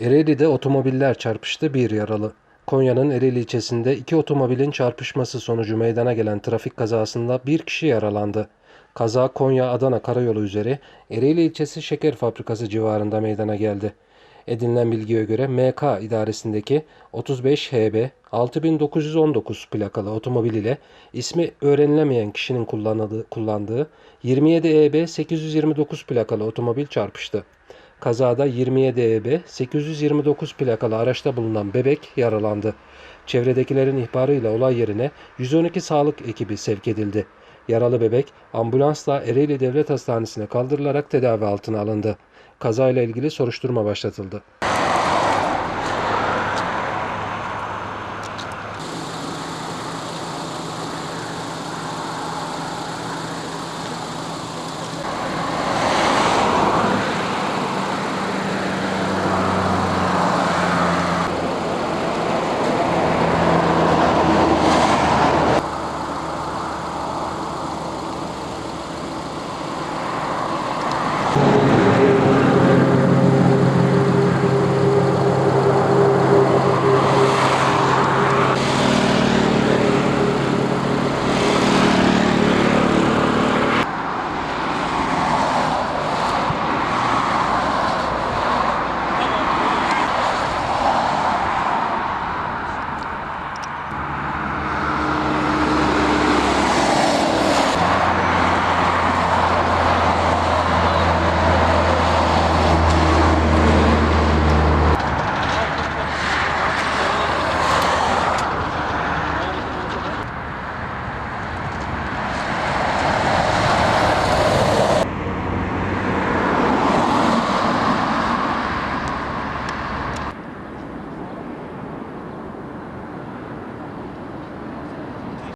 Ereğli'de otomobiller çarpıştı bir yaralı. Konya'nın Ereğli ilçesinde iki otomobilin çarpışması sonucu meydana gelen trafik kazasında bir kişi yaralandı. Kaza Konya-Adana karayolu üzeri Ereğli ilçesi şeker fabrikası civarında meydana geldi. Edinilen bilgiye göre MK idaresindeki 35 HB 6919 plakalı otomobil ile ismi öğrenilemeyen kişinin kullandığı, kullandığı 27 EB 829 plakalı otomobil çarpıştı. Kazada 27 EB 829 plakalı araçta bulunan bebek yaralandı. Çevredekilerin ihbarıyla olay yerine 112 sağlık ekibi sevk edildi. Yaralı bebek ambulansla Ereğli Devlet Hastanesi'ne kaldırılarak tedavi altına alındı. Kazayla ilgili soruşturma başlatıldı.